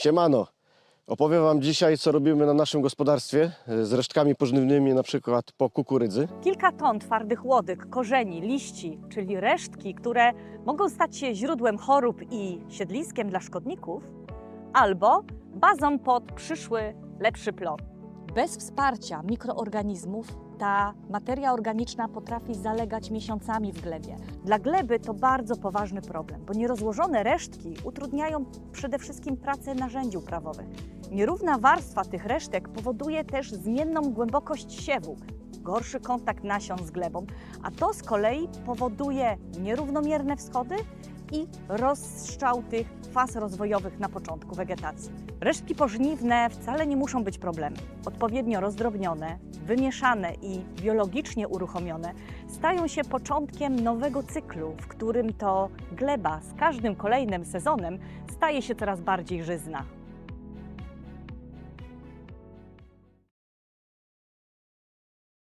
Siemano. Opowiem Wam dzisiaj, co robimy na naszym gospodarstwie e, z resztkami pożywnymi, na przykład po kukurydzy. Kilka ton twardych łodyg, korzeni, liści, czyli resztki, które mogą stać się źródłem chorób i siedliskiem dla szkodników, albo bazą pod przyszły, lepszy plon. Bez wsparcia mikroorganizmów ta materia organiczna potrafi zalegać miesiącami w glebie. Dla gleby to bardzo poważny problem, bo nierozłożone resztki utrudniają przede wszystkim pracę narzędzi uprawowych. Nierówna warstwa tych resztek powoduje też zmienną głębokość siewu, gorszy kontakt nasion z glebą, a to z kolei powoduje nierównomierne wschody i rozstrzał tych faz rozwojowych na początku wegetacji. Resztki pożniwne wcale nie muszą być problemem. Odpowiednio rozdrobnione, wymieszane i biologicznie uruchomione stają się początkiem nowego cyklu, w którym to gleba z każdym kolejnym sezonem staje się coraz bardziej żyzna.